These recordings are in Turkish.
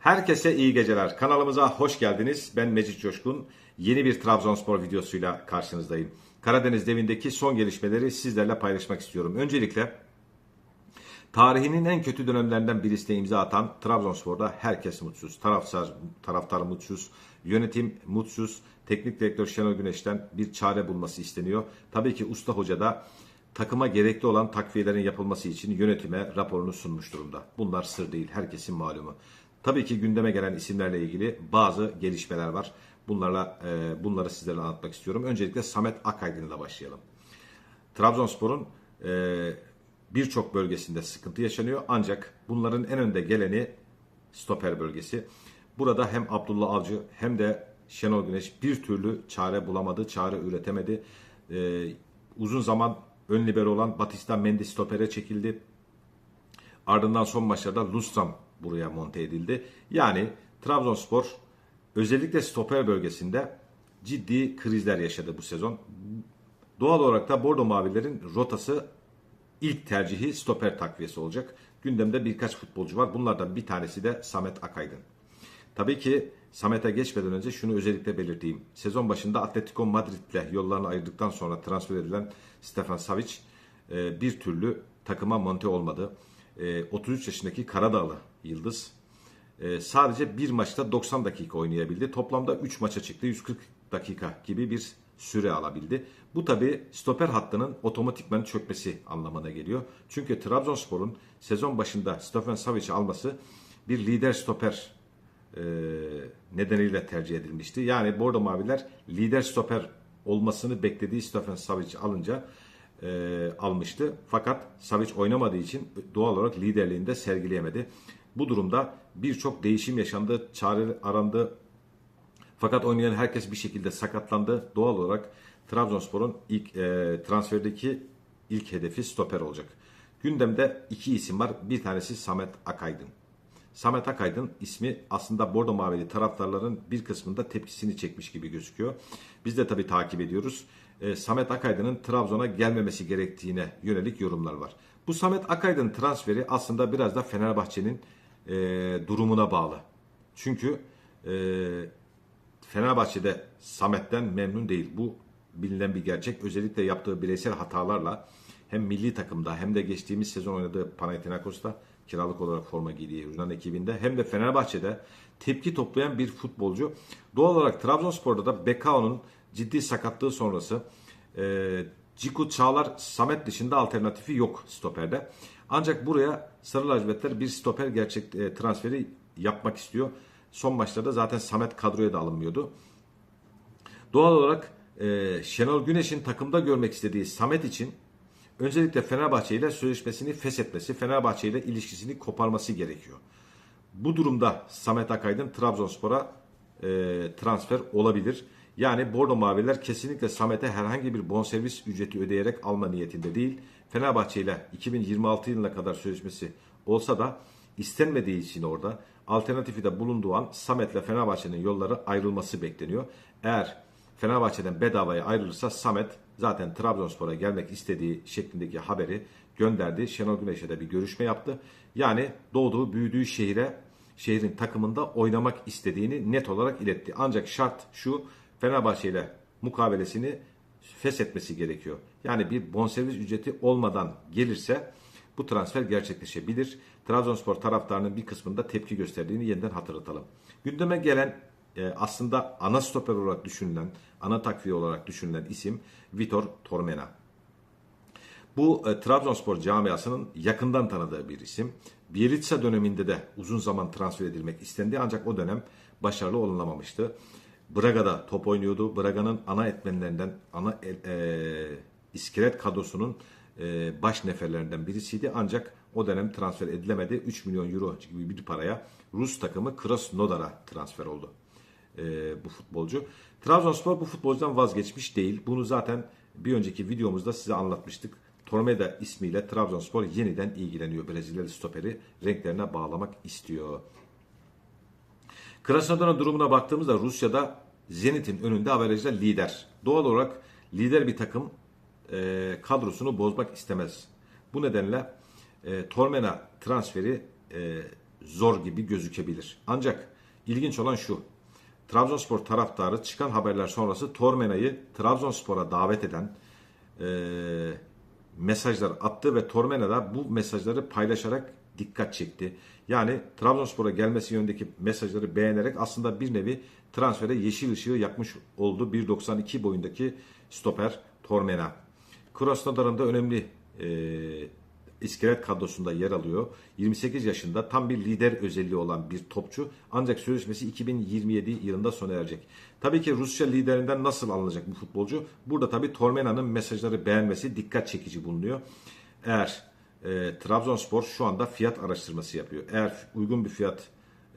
Herkese iyi geceler. Kanalımıza hoş geldiniz. Ben Mecit Coşkun. Yeni bir Trabzonspor videosuyla karşınızdayım. Karadeniz devindeki son gelişmeleri sizlerle paylaşmak istiyorum. Öncelikle tarihinin en kötü dönemlerinden birisine imza atan Trabzonspor'da herkes mutsuz. Taraftar, taraftar mutsuz, yönetim mutsuz. Teknik direktör Şenol Güneş'ten bir çare bulması isteniyor. Tabii ki usta hoca da takıma gerekli olan takviyelerin yapılması için yönetime raporunu sunmuş durumda. Bunlar sır değil, herkesin malumu. Tabii ki gündeme gelen isimlerle ilgili bazı gelişmeler var. Bunlarla e, bunları sizlere anlatmak istiyorum. Öncelikle Samet Akaydın ile başlayalım. Trabzonspor'un e, birçok bölgesinde sıkıntı yaşanıyor. Ancak bunların en önde geleni stoper bölgesi. Burada hem Abdullah Avcı hem de Şenol Güneş bir türlü çare bulamadı, çare üretemedi. E, uzun zaman ön libero olan Batista Mendy stopere çekildi. Ardından son maçlarda Lustram buraya monte edildi. Yani Trabzonspor özellikle stoper bölgesinde ciddi krizler yaşadı bu sezon. Doğal olarak da Bordo Mavilerin rotası ilk tercihi stoper takviyesi olacak. Gündemde birkaç futbolcu var. Bunlardan bir tanesi de Samet Akaydın. Tabii ki Samet'e geçmeden önce şunu özellikle belirteyim. Sezon başında Atletico Madrid'le yollarını ayırdıktan sonra transfer edilen Stefan Savic e, bir türlü takıma monte olmadı. E, 33 yaşındaki Karadağlı Yıldız e, sadece bir maçta 90 dakika oynayabildi. Toplamda 3 maça çıktı. 140 dakika gibi bir süre alabildi. Bu tabi stoper hattının otomatikman çökmesi anlamına geliyor. Çünkü Trabzonspor'un sezon başında Stefan Savic'i alması bir lider stoper e, nedeniyle tercih edilmişti. Yani Bordo Maviler lider stoper olmasını beklediği Stefan Savic'i alınca e, almıştı. Fakat Savic oynamadığı için doğal olarak liderliğini de sergileyemedi. Bu durumda birçok değişim yaşandı, çare arandı. Fakat oynayan herkes bir şekilde sakatlandı. Doğal olarak Trabzonspor'un ilk e, transferdeki ilk hedefi stoper olacak. Gündemde iki isim var. Bir tanesi Samet Akaydın. Samet Akaydın ismi aslında Bordo Mavili taraftarların bir kısmında tepkisini çekmiş gibi gözüküyor. Biz de tabii takip ediyoruz. E, Samet Akaydın'ın Trabzon'a gelmemesi gerektiğine yönelik yorumlar var. Bu Samet Akaydın transferi aslında biraz da Fenerbahçe'nin e, durumuna bağlı. Çünkü e, Fenerbahçe'de Samet'ten memnun değil. Bu bilinen bir gerçek. Özellikle yaptığı bireysel hatalarla hem milli takımda hem de geçtiğimiz sezon oynadığı Panathinaikos'ta kiralık olarak forma giydiği Yunan ekibinde hem de Fenerbahçe'de tepki toplayan bir futbolcu. Doğal olarak Trabzonspor'da da Bekao'nun ciddi sakatlığı sonrası e, Ciku Çağlar Samet dışında alternatifi yok stoperde. Ancak buraya Sarı Lacivertler bir stoper gerçek e, transferi yapmak istiyor. Son maçlarda zaten Samet kadroya da alınmıyordu. Doğal olarak e, Şenol Güneş'in takımda görmek istediği Samet için öncelikle Fenerbahçe ile sözleşmesini feshetmesi, Fenerbahçe ile ilişkisini koparması gerekiyor. Bu durumda Samet Akaydın Trabzonspor'a e, transfer olabilir. Yani Bordo Maviler kesinlikle Samet'e herhangi bir bonservis ücreti ödeyerek alma niyetinde değil. Fenerbahçe ile 2026 yılına kadar sözleşmesi olsa da istenmediği için orada alternatifi de bulunduğu an Samet'le Fenerbahçe'nin yolları ayrılması bekleniyor. Eğer Fenerbahçe'den bedavaya ayrılırsa Samet zaten Trabzonspor'a gelmek istediği şeklindeki haberi gönderdi. Şenol Güneş'e de bir görüşme yaptı. Yani doğduğu, büyüdüğü şehire, şehrin takımında oynamak istediğini net olarak iletti. Ancak şart şu, Fenerbahçe ile mukabelesini feshetmesi gerekiyor. Yani bir bonservis ücreti olmadan gelirse bu transfer gerçekleşebilir. Trabzonspor taraftarının bir kısmında tepki gösterdiğini yeniden hatırlatalım. Gündeme gelen e, aslında ana stoper olarak düşünülen, ana takviye olarak düşünülen isim Vitor Tormena. Bu e, Trabzonspor camiasının yakından tanıdığı bir isim. Bielitsa döneminde de uzun zaman transfer edilmek istendi ancak o dönem başarılı olunamamıştı. Braga'da top oynuyordu. Braga'nın ana etmenlerinden, ana e, iskelet kadrosunun e, baş neferlerinden birisiydi. Ancak o dönem transfer edilemedi. 3 milyon euro gibi bir paraya Rus takımı Krasnodar'a transfer oldu e, bu futbolcu. Trabzonspor bu futbolcudan vazgeçmiş değil. Bunu zaten bir önceki videomuzda size anlatmıştık. Tormeda ismiyle Trabzonspor yeniden ilgileniyor. Brezilyalı stoperi renklerine bağlamak istiyor. Krasnodar'ın durumuna baktığımızda Rusya'da Zenit'in önünde averajda lider. Doğal olarak lider bir takım e, kadrosunu bozmak istemez. Bu nedenle e, Tormena transferi e, zor gibi gözükebilir. Ancak ilginç olan şu. Trabzonspor taraftarı çıkan haberler sonrası Tormena'yı Trabzonspor'a davet eden e, mesajlar attı ve Tormena da bu mesajları paylaşarak dikkat çekti. Yani Trabzonspor'a gelmesi yönündeki mesajları beğenerek aslında bir nevi transfere yeşil ışığı yakmış oldu. 1.92 boyundaki stoper Tormena. Krasnodar'ın da önemli e, iskelet kadrosunda yer alıyor. 28 yaşında tam bir lider özelliği olan bir topçu ancak sözleşmesi 2027 yılında sona erecek. Tabii ki Rusya liderinden nasıl alınacak bu futbolcu? Burada tabii Tormena'nın mesajları beğenmesi dikkat çekici bulunuyor. Eğer e, Trabzonspor şu anda fiyat araştırması yapıyor. Eğer uygun bir fiyat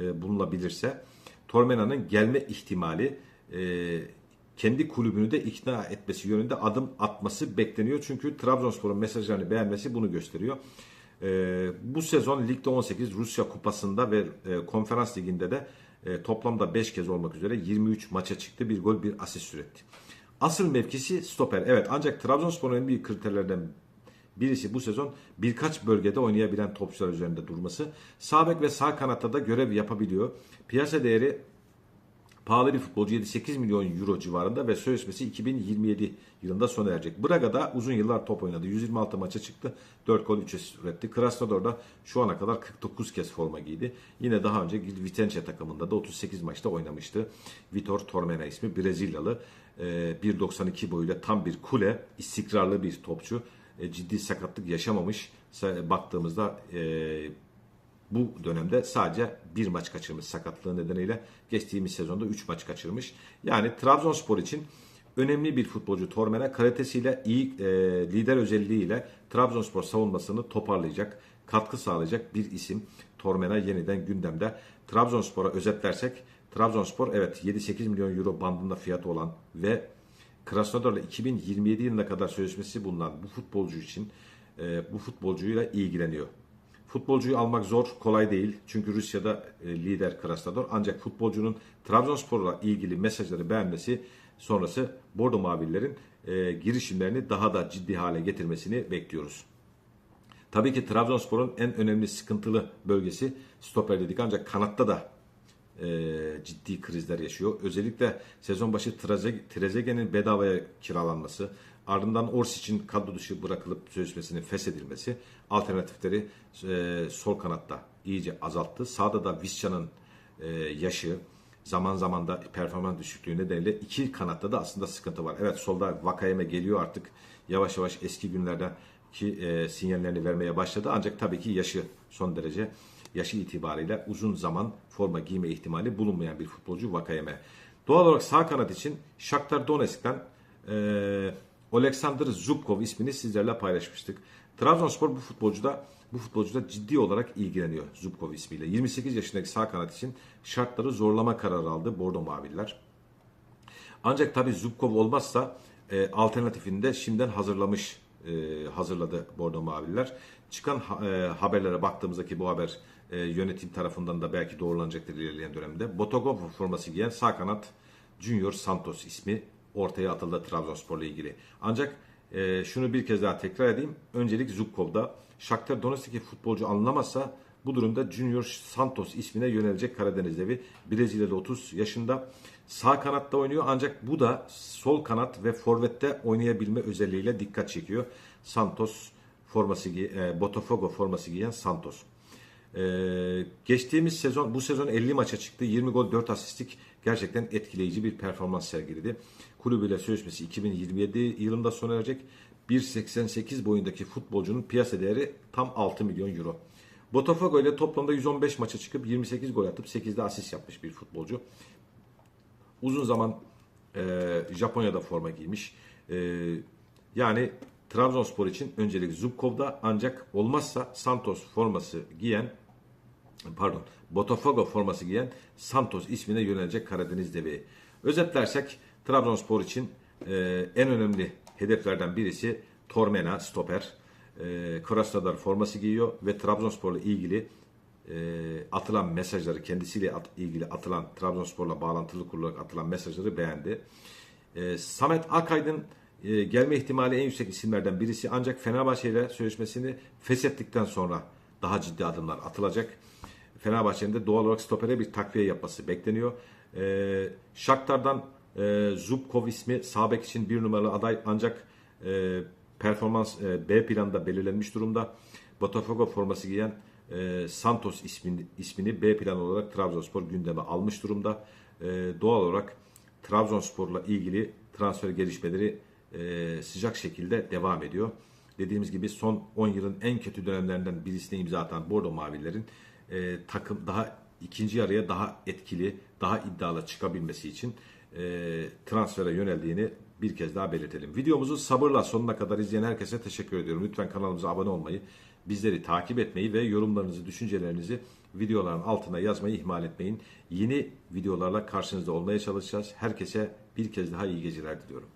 e, bulunabilirse Tormena'nın gelme ihtimali e, kendi kulübünü de ikna etmesi yönünde adım atması bekleniyor. Çünkü Trabzonspor'un mesajlarını beğenmesi bunu gösteriyor. Ee, bu sezon Lig'de 18, Rusya Kupası'nda ve e, Konferans Ligi'nde de e, toplamda 5 kez olmak üzere 23 maça çıktı. Bir gol, bir asist üretti. Asıl mevkisi stoper. Evet ancak Trabzonspor'un en büyük kriterlerden Birisi bu sezon birkaç bölgede oynayabilen topçular üzerinde durması. Sağ bek ve sağ kanatta da görev yapabiliyor. Piyasa değeri pahalı bir futbolcu 7-8 milyon euro civarında ve sözleşmesi 2027 yılında sona erecek. Braga'da uzun yıllar top oynadı. 126 maça çıktı. 4 gol 3 asist üretti. Krasnodar'da şu ana kadar 49 kez forma giydi. Yine daha önce Vitence takımında da 38 maçta oynamıştı. Vitor Tormena ismi Brezilyalı. 1.92 boyuyla tam bir kule. istikrarlı bir topçu. E, ciddi sakatlık yaşamamış. Baktığımızda e, bu dönemde sadece bir maç kaçırmış sakatlığı nedeniyle. Geçtiğimiz sezonda 3 maç kaçırmış. Yani Trabzonspor için önemli bir futbolcu Tormena kalitesiyle iyi e, lider özelliğiyle Trabzonspor savunmasını toparlayacak, katkı sağlayacak bir isim. Tormena yeniden gündemde. Trabzonspor'a özetlersek Trabzonspor evet 7-8 milyon euro bandında fiyatı olan ve Krasnodar'la 2027 yılına kadar sözleşmesi bulunan bu futbolcu için e, bu futbolcuyla ilgileniyor. Futbolcuyu almak zor, kolay değil. Çünkü Rusya'da e, lider Krasnodar. Ancak futbolcunun Trabzonspor'la ilgili mesajları beğenmesi sonrası Bordo Mavililerin e, girişimlerini daha da ciddi hale getirmesini bekliyoruz. Tabii ki Trabzonspor'un en önemli sıkıntılı bölgesi stoper dedik ancak kanatta da e, ciddi krizler yaşıyor. Özellikle sezon başı Trezeguet'in bedavaya kiralanması, ardından Orsic'in kadro dışı bırakılıp sözleşmesinin feshedilmesi alternatifleri e, sol kanatta iyice azalttı. Sağda da Visca'nın e, yaşı, zaman zaman da performans düşüklüğü nedeniyle iki kanatta da aslında sıkıntı var. Evet solda Vakayeme geliyor artık yavaş yavaş eski günlerden ki e, sinyallerini vermeye başladı. Ancak tabii ki yaşı son derece yaşı itibariyle uzun zaman forma giyme ihtimali bulunmayan bir futbolcu Vakayeme. Doğal olarak sağ kanat için Shakhtar Donetsk'ten e, Oleksandr Zubkov ismini sizlerle paylaşmıştık. Trabzonspor bu futbolcuda bu futbolcuda ciddi olarak ilgileniyor Zubkov ismiyle. 28 yaşındaki sağ kanat için şartları zorlama kararı aldı Bordo Maviller. Ancak tabi Zubkov olmazsa e, alternatifini de şimdiden hazırlamış e, hazırladı Bordo Maviller. Çıkan e, haberlere baktığımızdaki bu haber e, yönetim tarafından da belki doğrulanacaktır ilerleyen dönemde. Botogov forması giyen sağ kanat Junior Santos ismi ortaya atıldı Trabzonspor'la ilgili. Ancak e, şunu bir kez daha tekrar edeyim. Öncelik Zubkov'da Shakhtar Donetsk'teki futbolcu alınamazsa bu durumda Junior Santos ismine yönelecek Karadeniz devi. Brezilya'da 30 yaşında. Sağ kanatta oynuyor ancak bu da sol kanat ve forvette oynayabilme özelliğiyle dikkat çekiyor. Santos forması e, Botafogo forması giyen Santos. Ee, geçtiğimiz sezon bu sezon 50 maça çıktı. 20 gol 4 asistlik gerçekten etkileyici bir performans sergiledi. Kulübüyle sözleşmesi 2027 yılında sona erecek. 1.88 boyundaki futbolcunun piyasa değeri tam 6 milyon euro. Botafogo ile toplamda 115 maça çıkıp 28 gol atıp 8'de asist yapmış bir futbolcu. Uzun zaman e, Japonya'da forma giymiş. E, yani Trabzonspor için öncelik Zubkov'da ancak olmazsa Santos forması giyen pardon Botafogo forması giyen Santos ismine yönelecek Karadeniz deveyi. Özetlersek Trabzonspor için e, en önemli hedeflerden birisi Tormena stoper. E, Krasnodar forması giyiyor ve Trabzonspor'la ilgili e, atılan mesajları kendisiyle at, ilgili atılan Trabzonspor'la bağlantılı kurularak atılan mesajları beğendi. E, Samet Akaydın e, gelme ihtimali en yüksek isimlerden birisi ancak Fenerbahçe ile sözleşmesini feshettikten sonra daha ciddi adımlar atılacak. Fenerbahçe'nin de doğal olarak stopere bir takviye yapması bekleniyor. E, Shakhtar'dan e, Zubkov ismi sağ için bir numaralı aday ancak e, performans e, B planında belirlenmiş durumda. Botafogo forması giyen e, Santos ismini, ismini B plan olarak Trabzonspor gündeme almış durumda. E, doğal olarak Trabzonspor'la ilgili transfer gelişmeleri e, sıcak şekilde devam ediyor. Dediğimiz gibi son 10 yılın en kötü dönemlerinden birisine imza atan Bordo Mavilerin e, takım daha ikinci yarıya daha etkili, daha iddialı çıkabilmesi için e, transfere yöneldiğini bir kez daha belirtelim. Videomuzu sabırla sonuna kadar izleyen herkese teşekkür ediyorum. Lütfen kanalımıza abone olmayı, bizleri takip etmeyi ve yorumlarınızı, düşüncelerinizi videoların altına yazmayı ihmal etmeyin. Yeni videolarla karşınızda olmaya çalışacağız. Herkese bir kez daha iyi geceler diliyorum.